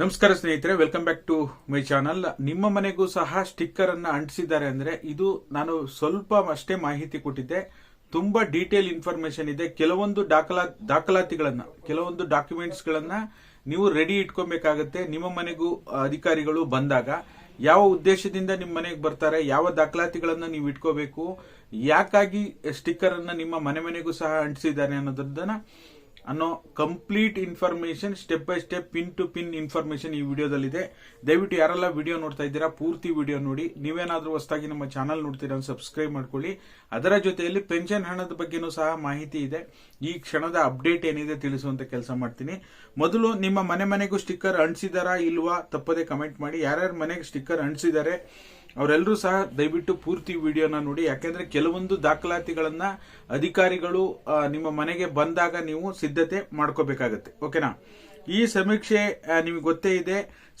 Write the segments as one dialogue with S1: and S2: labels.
S1: ನಮಸ್ಕಾರ ಸ್ನೇಹಿತರೆ welcome back to my channel ನಿಮ್ಮ ಮನೆಗೂ ಸಹ ಸ್ಟಿಕ್ಕರ್ ಅನ್ನ ಅಂಟಿಸಿದ್ದಾರೆ ಅಂದ್ರೆ ಇದು ನಾನು ಸ್ವಲ್ಪ ಅಷ್ಟೇ ಮಾಹಿತಿ ಕೊಟ್ಟಿದ್ದೆ. ತುಂಬಾ ಡೀಟೇಲ್ ಇನ್ಫಾರ್ಮೇಶನ್ ಇದೆ. ಕೆಲವೊಂದು ದಾಖಲಾ ದಾಖಲಾತಿಗಳನ್ನ ಕೆಲವೊಂದು ಡಾಕ್ಯುಮೆಂಟ್ಸ್ ಗಳನ್ನ ನೀವು ರೆಡಿ ಇಟ್ಕೊಬೇಕಾಗತ್ತೆ. ನಿಮ್ಮ ಮನೆಗೂ ಅಧಿಕಾರಿಗಳು ಬಂದಾಗ ಯಾವ ಉದ್ದೇಶದಿಂದ ನಿಮ್ಮ ಮನೆಗೆ ಬರ್ತಾರೆ, ಯಾವ ದಾಖಲಾತಿಗಳನ್ನ ನೀವು ಇಟ್ಕೋಬೇಕು, ಯಾಕಾಗಿ ಸ್ಟಿಕ್ಕರ್ ಅನ್ನ ನಿಮ್ಮ ಮನೆ ಮನೆಗೂ ಸಹ ಅಂಟಿಸಿದ್ದಾರೆ ಅನ್ನೋದನ್ನ ಅನ್ನೋ complete information step by step, pin to pin information ಈ ವಿಡಿಯೋದಲ್ಲಿದೆ. ದಯವಿಟ್ಟು ಯಾರೆಲ್ಲ ವಿಡಿಯೋ ನೋಡ್ತಾ ಇದ್ದೀರಾ, ಪೂರ್ತಿ ವಿಡಿಯೋ ನೋಡಿ. ನೀವೇನಾದರೂ ಹೊಸದಾಗಿ ನಮ್ಮ ಚಾನಲ್ ನೋಡ್ತೀರಾ ಸಬ್ಸ್ಕ್ರೈಬ್ ಮಾಡ್ಕೊಳ್ಳಿ. ಅದರ ಜೊತೆಯಲ್ಲಿ ಪೆನ್ಷನ್ ಹಣದ ಬಗ್ಗೆನೂ ಸಹ ಮಾಹಿತಿ ಇದೆ. ಈ ಕ್ಷಣದ ಅಪ್ಡೇಟ್ ಏನಿದೆ ತಿಳಿಸುವಂತ ಕೆಲಸ ಮಾಡ್ತೀನಿ. ಮೊದಲು ನಿಮ್ಮ ಮನೆ ಮನೆಗೂ ಸ್ಟಿಕ್ಕರ್ ಅಂಟಿಸಿದಾರಾ ಇಲ್ವಾ ತಪ್ಪದೆ ಕಮೆಂಟ್ ಮಾಡಿ. ಯಾರ್ಯಾರ ಮನೆಗೆ ಸ್ಟಿಕ್ಕರ್ ಅಂಟಿಸಿದ್ದಾರೆ ಅವರೆಲ್ಲರೂ ಸಹ ದಯವಿಟ್ಟು ಪೂರ್ತಿ ವಿಡಿಯೋನ ನೋಡಿ. ಯಾಕೆಂದ್ರೆ ಕೆಲವೊಂದು ದಾಖಲಾತಿಗಳನ್ನ ಅಧಿಕಾರಿಗಳು ನಿಮ್ಮ ಮನೆಗೆ ಬಂದಾಗ ನೀವು ಸಿದ್ಧತೆ ಮಾಡ್ಕೋಬೇಕಾಗತ್ತೆ. ಓಕೆನಾ? ಈ ಸಮೀಕ್ಷೆ ನಿಮಗೆ ಗೊತ್ತೇ ಇದೆ,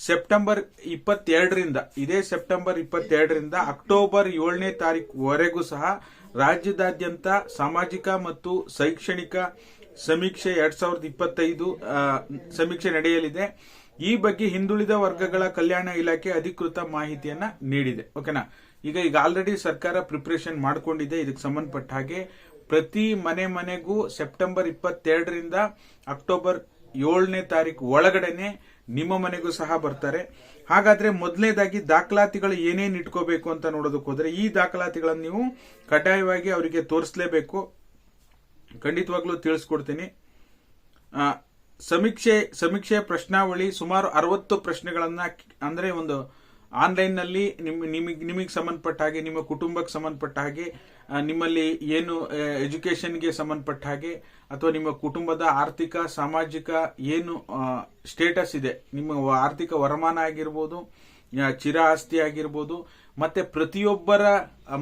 S1: ಸೆಪ್ಟೆಂಬರ್ ಇಪ್ಪತ್ತೆರಡರಿಂದ, ಇದೇ ಸೆಪ್ಟೆಂಬರ್ ಇಪ್ಪತ್ತೆರಡರಿಂದ ಅಕ್ಟೋಬರ್ ಏಳನೇ ತಾರೀಕುವರೆಗೂ ಸಹ ರಾಜ್ಯದಾದ್ಯಂತ ಸಾಮಾಜಿಕ ಮತ್ತು ಶೈಕ್ಷಣಿಕ ಸಮೀಕ್ಷೆ ಎರಡ್ ಸಾವಿರದ ಇಪ್ಪತ್ತೈದು ಸಮೀಕ್ಷೆ ನಡೆಯಲಿದೆ. ಈ ಬಗ್ಗೆ ಹಿಂದುಳಿದ ವರ್ಗಗಳ ಕಲ್ಯಾಣ ಇಲಾಖೆ ಅಧಿಕೃತ ಮಾಹಿತಿಯನ್ನ ನೀಡಿದೆ. ಓಕೆನಾ? ಈಗ ಈಗ ಆಲ್ರೆಡಿ ಸರ್ಕಾರ ಪ್ರಿಪರೇಷನ್ ಮಾಡ್ಕೊಂಡಿದೆ. ಇದಕ್ಕೆ ಸಂಬಂಧಪಟ್ಟ ಹಾಗೆ ಪ್ರತಿ ಮನೆ ಮನೆಗೂ ಸೆಪ್ಟೆಂಬರ್ ಇಪ್ಪತ್ತೆರಡರಿಂದ ಅಕ್ಟೋಬರ್ ಏಳನೇ ತಾರೀಕು ಒಳಗಡೆನೆ ನಿಮ್ಮ ಮನೆಗೂ ಸಹ ಬರ್ತಾರೆ. ಹಾಗಾದ್ರೆ ಮೊದಲನೇದಾಗಿ ದಾಖಲಾತಿಗಳು ಏನೇನು ಇಟ್ಕೋಬೇಕು ಅಂತ ನೋಡೋದಕ್ಕೆ ಹೋದ್ರೆ ಈ ದಾಖಲಾತಿಗಳನ್ನು ನೀವು ಕಡ್ಡಾಯವಾಗಿ ಅವರಿಗೆ ತೋರಿಸಲೇಬೇಕು. ಖಂಡಿತವಾಗ್ಲೂ ತಿಳಿಸ್ಕೊಡ್ತೀನಿ. ಸಮೀಕ್ಷೆ ಸಮೀಕ್ಷೆ ಪ್ರಶ್ನಾವಳಿ ಸುಮಾರು ಅರವತ್ತು ಪ್ರಶ್ನೆಗಳನ್ನ ಅಂದ್ರೆ ಒಂದು ಆನ್ಲೈನ್ನಲ್ಲಿ ನಿಮ್, ನಿಮಗೆ ನಿಮಗೆ ಸಂಬಂಧಪಟ್ಟ ಹಾಗೆ, ನಿಮ್ಮ ಕುಟುಂಬಕ್ಕೆ ಸಂಬಂಧಪಟ್ಟ ಹಾಗೆ ನಿಮ್ಮಲ್ಲಿ ಏನು ಎಜುಕೇಷನ್ಗೆ ಸಂಬಂಧಪಟ್ಟ ಹಾಗೆ, ಅಥವಾ ನಿಮ್ಮ ಕುಟುಂಬದ ಆರ್ಥಿಕ, ಸಾಮಾಜಿಕ ಏನು ಸ್ಟೇಟಸ್ ಇದೆ, ನಿಮ್ಮ ಆರ್ಥಿಕ ವರಮಾನ ಆಗಿರ್ಬೋದು ಚಿರ ಆಸ್ತಿ ಆಗಿರ್ಬೋದು, ಮತ್ತೆ ಪ್ರತಿಯೊಬ್ಬರ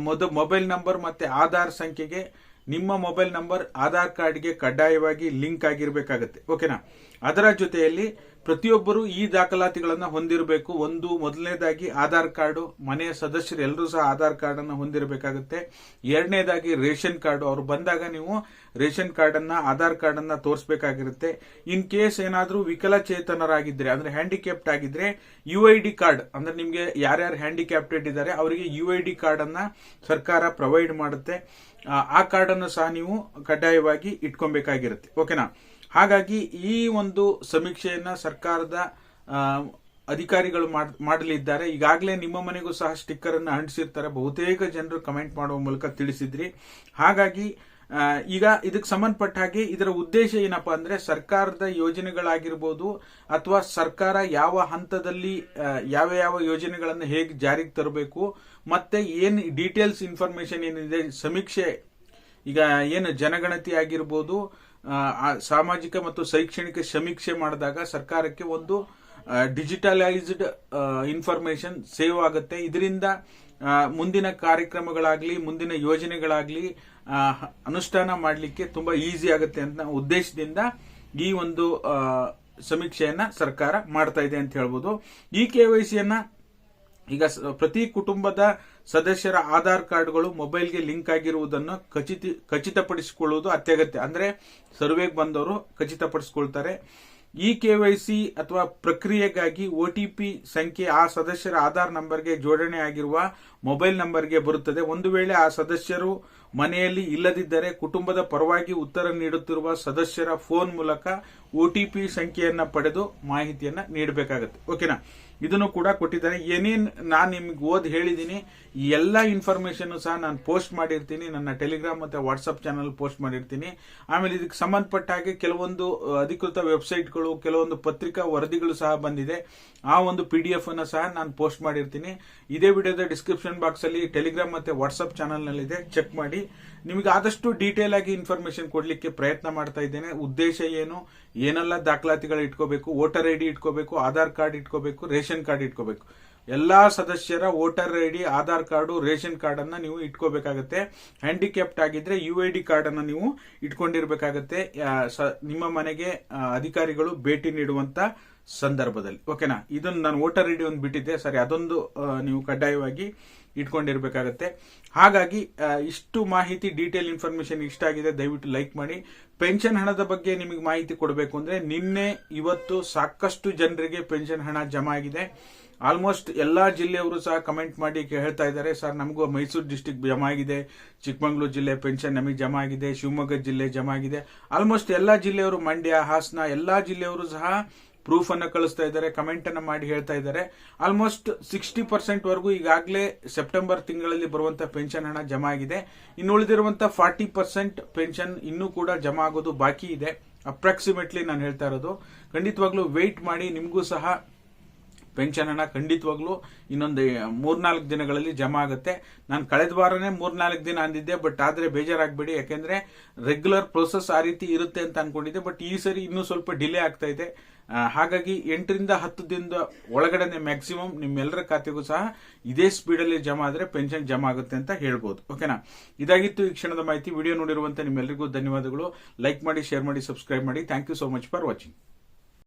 S1: ಮೊದ, ಮೊಬೈಲ್ ನಂಬರ್ ಮತ್ತೆ ಆಧಾರ್ ಸಂಖ್ಯೆಗೆ ನಿಮ್ಮ ಮೊಬೈಲ್ ನಂಬರ್ ಆಧಾರ್ ಕಾರ್ಡ್ಗೆ ಕಡ್ಡಾಯವಾಗಿ ಲಿಂಕ್ ಆಗಿರಬೇಕಾಗತ್ತೆ. ಓಕೆನಾ? ಅದರ ಜೊತೆಯಲ್ಲಿ ಪ್ರತಿಯೊಬ್ಬರು ಈ ದಾಖಲಾತಿಗಳನ್ನು ಹೊಂದಿರಬೇಕು. ಒಂದು, ಮೊದಲನೇದಾಗಿ ಆಧಾರ್ ಕಾರ್ಡು, ಮನೆಯ ಸದಸ್ಯರು ಎಲ್ಲರೂ ಸಹ ಆಧಾರ್ ಕಾರ್ಡ್ ಅನ್ನ ಹೊಂದಿರಬೇಕಾಗುತ್ತೆ. ಎರಡನೇದಾಗಿ ರೇಷನ್ ಕಾರ್ಡು, ಅವ್ರು ಬಂದಾಗ ನೀವು ರೇಷನ್ ಕಾರ್ಡ್ ಅನ್ನ ಆಧಾರ್ ಕಾರ್ಡ್ ಅನ್ನ ತೋರಿಸಬೇಕಾಗಿರುತ್ತೆ. ಇನ್ ಕೇಸ್ ಏನಾದರೂ ವಿಕಲಚೇತನರಾಗಿದ್ರೆ, ಅಂದ್ರೆ ಹ್ಯಾಂಡಿಕ್ಯಾಪ್ಟ್ ಆಗಿದ್ರೆ, ಯು ಐ ಡಿ ಕಾರ್ಡ್, ಅಂದ್ರೆ ನಿಮಗೆ ಯಾರ್ಯಾರು ಹ್ಯಾಂಡಿಕ್ಯಾಪ್ಟೆಡ್ ಇದ್ದಾರೆ, ಅವರಿಗೆ ಯು ಐ ಡಿ ಕಾರ್ಡ್ ಸರ್ಕಾರ ಪ್ರೊವೈಡ್ ಮಾಡುತ್ತೆ. ಆ ಕಾರ್ಡ್ ಅನ್ನು ಸಹ ನೀವು ಕಡ್ಡಾಯವಾಗಿ ಇಟ್ಕೊಬೇಕಾಗಿರುತ್ತೆ. ಓಕೆನಾ? ಹಾಗಾಗಿ ಈ ಒಂದು ಸಮೀಕ್ಷೆಯನ್ನು ಸರ್ಕಾರದ ಅಧಿಕಾರಿಗಳು ಮಾಡ್- ಮಾಡಲಿದ್ದಾರೆ. ಈಗಾಗಲೇ ನಿಮ್ಮ ಮನೆಗೂ ಸಹ ಸ್ಟಿಕ್ಕರ್ ಅನ್ನು ಅಂಟಿಸಿರ್ತಾರೆ. ಬಹುತೇಕ ಜನರು ಕಮೆಂಟ್ ಮಾಡುವ ಮೂಲಕ ತಿಳಿಸಿದ್ರಿ. ಹಾಗಾಗಿ ಈಗ ಇದಕ್ಕೆ ಸಂಬಂಧಪಟ್ಟ ಹಾಗೆ ಇದರ ಉದ್ದೇಶ ಏನಪ್ಪಾ ಅಂದ್ರೆ ಸರ್ಕಾರದ ಯೋಜನೆಗಳಾಗಿರ್ಬೋದು ಅಥವಾ ಸರ್ಕಾರ ಯಾವ ಹಂತದಲ್ಲಿ ಯಾವ ಯಾವ ಯೋಜನೆಗಳನ್ನು ಹೇಗೆ ಜಾರಿಗೆ ತರಬೇಕು, ಮತ್ತೆ ಏನು ಡೀಟೇಲ್ಸ್ ಇನ್ಫಾರ್ಮೇಶನ್ ಏನಿದೆ, ಸಮೀಕ್ಷೆ, ಈಗ ಏನು ಜನಗಣತಿ ಆಗಿರ್ಬೋದು ಸಾಮಾಜಿಕ ಮತ್ತು ಶೈಕ್ಷಣಿಕ ಸಮೀಕ್ಷೆ ಮಾಡಿದಾಗ ಸರ್ಕಾರಕ್ಕೆ ಒಂದು ಡಿಜಿಟಲೈಸ್ಡ್ ಇನ್ಫಾರ್ಮೇಶನ್ ಸೇವ್ ಆಗುತ್ತೆ. ಇದರಿಂದ ಮುಂದಿನ ಕಾರ್ಯಕ್ರಮಗಳಾಗ್ಲಿ, ಮುಂದಿನ ಯೋಜನೆಗಳಾಗ್ಲಿ ಅನುಷ್ಠಾನ ಮಾಡಲಿಕ್ಕೆ ತುಂಬಾ ಈಸಿ ಆಗುತ್ತೆ ಅಂತ ಉದ್ದೇಶದಿಂದ ಈ ಒಂದು ಸಮೀಕ್ಷೆಯನ್ನ ಸರ್ಕಾರ ಮಾಡ್ತಾ ಇದೆ ಅಂತ ಹೇಳ್ಬೋದು. ಈ ಕೆವೈಸಿಯನ್ನ ಈಗ ಪ್ರತಿ ಕುಟುಂಬದ ಸದಸ್ಯರ ಆಧಾರ್ ಕಾರ್ಡ್ಗಳು ಮೊಬೈಲ್ಗೆ ಲಿಂಕ್ ಆಗಿರುವುದನ್ನು ಖಚಿತ, ಖಚಿತಪಡಿಸಿಕೊಳ್ಳುವುದು ಅತ್ಯಗತ್ಯ. ಅಂದ್ರೆ ಸರ್ವೆಗೆ ಬಂದವರು ಖಚಿತಪಡಿಸಿಕೊಳ್ತಾರೆ. ಈ ಸಿ ಅಥವಾ ಪ್ರಕ್ರಿಯೆಗಾಗಿ ಒ ಟಿ ಪಿ ಸಂಖ್ಯೆ ಆ ಸದಸ್ಯರ ಆಧಾರ್ ನಂಬರ್ಗೆ ಜೋಡಣೆ ಆಗಿರುವ ಮೊಬೈಲ್ ನಂಬರ್ಗೆ ಬರುತ್ತದೆ. ಒಂದು ವೇಳೆ ಆ ಸದಸ್ಯರು ಮನೆಯಲ್ಲಿ ಇಲ್ಲದಿದ್ದರೆ ಕುಟುಂಬದ ಪರವಾಗಿ ಉತ್ತರ ನೀಡುತ್ತಿರುವ ಸದಸ್ಯರ ಫೋನ್ ಮೂಲಕ ಒ ಟಿ ಪಿ ಸಂಖ್ಯೆಯನ್ನ ಪಡೆದು ಮಾಹಿತಿಯನ್ನ ನೀಡಬೇಕಾಗುತ್ತೆ. ಓಕೆನಾ? ಇದನ್ನು ಕೂಡ ಕೊಟ್ಟಿದ್ದಾರೆ. ಏನೇನ್ ನಾನು ನಿಮ್ಗೆ ಓದ್ ಹೇಳಿದ್ದೀನಿ ಎಲ್ಲ ಇನ್ಫಾರ್ಮೇಶನ್ ಸಹ ನಾನು ಪೋಸ್ಟ್ ಮಾಡಿರ್ತೀನಿ. ನನ್ನ ಟೆಲಿಗ್ರಾಮ್ ಮತ್ತೆ ವಾಟ್ಸ್ಆಪ್ ಚಾನಲ್ ಪೋಸ್ಟ್ ಮಾಡಿರ್ತೀನಿ. ಆಮೇಲೆ ಇದಕ್ಕೆ ಸಂಬಂಧಪಟ್ಟ ಹಾಗೆ ಕೆಲವೊಂದು ಅಧಿಕೃತ ವೆಬ್ಸೈಟ್ಗಳು ಕೆಲವೊಂದು ಪತ್ರಿಕಾ ವರದಿಗಳು ಸಹ ಬಂದಿದೆ. ಆ ಒಂದು ಪಿ ಡಿ ಎಫ್ ಅನ್ನ ಸಹ ನಾನು ಪೋಸ್ಟ್ ಮಾಡಿರ್ತೀನಿ. ಇದೇ ವಿಡಿಯೋದ ಡಿಸ್ಕ್ರಿಪ್ಷನ್ ಬಾಕ್ಸ್ ಅಲ್ಲಿ ಟೆಲಿಗ್ರಾಮ್ ಮತ್ತೆ ವಾಟ್ಸ್ಆಪ್ ಚಾನಲ್ ನಲ್ಲಿದೆ. ಚೆಕ್ ಮಾಡಿ. ನಿಮಗೆ ಆದಷ್ಟು ಡೀಟೇಲ್ ಆಗಿ ಇನ್ಫಾರ್ಮೇಶನ್ ಕೊಡಲಿಕ್ಕೆ ಪ್ರಯತ್ನ ಮಾಡ್ತಾ ಇದ್ದೇನೆ. ಉದ್ದೇಶ ಏನು? ಏನೆಲ್ಲ ದಾಖಲಾತಿಗಳು ಇಟ್ಕೋಬೇಕು? ವೋಟರ್ ಐ ಡಿ ಇಟ್ಕೋಬೇಕು? ಆಧಾರ್ ಕಾರ್ಡ್ ಇಟ್ಕೋಬೇಕು? ರೇಷನ್ ಕಾರ್ಡ್ ಇಟ್ಕೋಬೇಕು. ಎಲ್ಲಾ ಸದಸ್ಯರ voter I D Aadhaar card, ration card ಅನ್ನ ನೀವು ಇಟ್ಕೋಬೇಕಾಗತ್ತೆ. ಹ್ಯಾಂಡಿಕ್ಯಾಪ್ಟ್ ಆಗಿದ್ರೆ ಯು ಐ ಡಿ ಕಾರ್ಡ್ ಅನ್ನ ನೀವು ಇಟ್ಕೊಂಡಿರ್ಬೇಕಾಗತ್ತೆ. ನಿಮ್ಮ ಮನೆಗೆ ಅಧಿಕಾರಿಗಳು ಭೇಟಿ ನೀಡುವಂತ ಸಂದರ್ಭದಲ್ಲಿ. ಓಕೆನಾ? ಇದನ್ನು ನಾನು ವೋಟರ್ ಐ ಡಿ ಒಂದು ಬಿಟ್ಟಿದ್ದೆ. ಸರಿ, ಅದೊಂದು ನೀವು ಕಡ್ಡಾಯವಾಗಿ ಇಟ್ಕೊಂಡಿರ್ಬೇಕಾಗತ್ತೆ. ಹಾಗಾಗಿ ಇಷ್ಟು ಮಾಹಿತಿ, ಡೀಟೇಲ್ ಇನ್ಫಾರ್ಮೇಶನ್ ಇಷ್ಟ ಆಗಿದೆ, ದಯವಿಟ್ಟು ಲೈಕ್ ಮಾಡಿ. ಪೆನ್ಷನ್ ಹಣದ ಬಗ್ಗೆ ನಿಮಗೆ ಮಾಹಿತಿ ಕೊಡಬೇಕು ಅಂದ್ರೆ ನಿನ್ನೆ ಇವತ್ತು ಸಾಕಷ್ಟು ಜನರಿಗೆ ಪೆನ್ಷನ್ ಹಣ ಜಮಾ ಆಗಿದೆ. ಆಲ್ಮೋಸ್ಟ್ ಎಲ್ಲಾ ಜಿಲ್ಲೆಯವರು ಸಹ ಕಮೆಂಟ್ ಮಾಡಿ ಹೇಳ್ತಾ ಇದ್ದಾರೆ. ಸರ್, ನಮಗೂ ಮೈಸೂರು ಡಿಸ್ಟಿಕ್ ಜಮಾ ಆಗಿದೆ. ಚಿಕ್ಕಮಗಳೂರು ಜಿಲ್ಲೆ ಪೆನ್ಷನ್ ನಮಗೆ ಜಮಾ ಆಗಿದೆ. ಶಿವಮೊಗ್ಗ ಜಿಲ್ಲೆ ಜಮಾ ಆಗಿದೆ. ಆಲ್ಮೋಸ್ಟ್ ಎಲ್ಲಾ ಜಿಲ್ಲೆಯವರು ಮಂಡ್ಯ, ಹಾಸನ ಎಲ್ಲಾ ಜಿಲ್ಲೆಯವರು ಸಹ ಪ್ರೂಫ್ ಅನ್ನು ಕಳಿಸ್ತಾ ಇದ್ದಾರೆ ಕಮೆಂಟ್ ಅನ್ನು ಮಾಡಿ ಹೇಳ್ತಾ ಇದ್ದಾರೆ. ಆಲ್ಮೋಸ್ಟ್ ಸಿಕ್ಸ್ಟಿ ಪರ್ಸೆಂಟ್ ವರೆಗೂ ಈಗಾಗಲೇ ಸೆಪ್ಟೆಂಬರ್ ತಿಂಗಳಲ್ಲಿ ಬರುವಂತ ಪೆನ್ಷನ್ ಹಣ ಜಮಾ ಆಗಿದೆ. ಇನ್ನು ಉಳಿದಿರುವಂತಹ ಫಾರ್ಟಿ ಪರ್ಸೆಂಟ್ ಪೆನ್ಷನ್ ಇನ್ನೂ ಕೂಡ ಜಮಾ ಆಗೋದು ಬಾಕಿ ಇದೆ. ಅಪ್ರಾಕ್ಸಿಮೇಟ್ಲಿ ನಾನು ಹೇಳ್ತಾ ಇರೋದು. ಖಂಡಿತವಾಗ್ಲೂ ವೆಯ್ಟ್ ಮಾಡಿ, ನಿಮಗೂ ಸಹ ಪೆನ್ಷನ್ ಹಣ ಖಂಡಿತವಾಗ್ಲೂ ಇನ್ನೊಂದು ಮೂರ್ನಾಲ್ಕು ದಿನಗಳಲ್ಲಿ ಜಮಾ ಆಗುತ್ತೆ. ನಾನು ಕಳೆದ ವಾರನೇ ಮೂರ್ನಾಲ್ಕು ದಿನ ಅಂದಿದ್ದೆ, ಬಟ್ ಆದರೆ ಬೇಜಾರಾಗಬೇಡಿ. ಯಾಕೆಂದರೆ ರೆಗ್ಯುಲರ್ ಪ್ರೊಸೆಸ್ ಆ ರೀತಿ ಇರುತ್ತೆ ಅಂತ ಅನ್ಕೊಂಡಿದ್ದೆ, ಬಟ್ ಈ ಸರಿ ಇನ್ನೂ ಸ್ವಲ್ಪ ಡಿಲೇ ಆಗ್ತಾ ಇದೆ. ಹಾಗಾಗಿ ಎಂಟರಿಂದ ಹತ್ತು ದಿನದ ಒಳಗಡೆನೆ ಮ್ಯಾಕ್ಸಿಮಮ್ ನಿಮ್ಮೆಲ್ಲರ ಖಾತೆಗೂ ಸಹ ಇದೇ ಸ್ಪೀಡಲ್ಲಿ ಜಮಾ ಆದ್ರೆ ಪೆನ್ಷನ್ ಜಮಾ ಆಗುತ್ತೆ ಅಂತ ಹೇಳ್ಬೋದು. ಓಕೆನಾ? ಇದಾಗಿತ್ತು ಈ ಕ್ಷಣದ ಮಾಹಿತಿ. ವಿಡಿಯೋ ನೋಡಿರುವಂತ ನಿಮ್ಮೆಲ್ಲರಿಗೂ ಧನ್ಯವಾದಗಳು. ಲೈಕ್ ಮಾಡಿ, ಶೇರ್ ಮಾಡಿ, ಸಬ್ಸ್ಕ್ರೈಬ್ ಮಾಡಿ. Thank you so much for watching.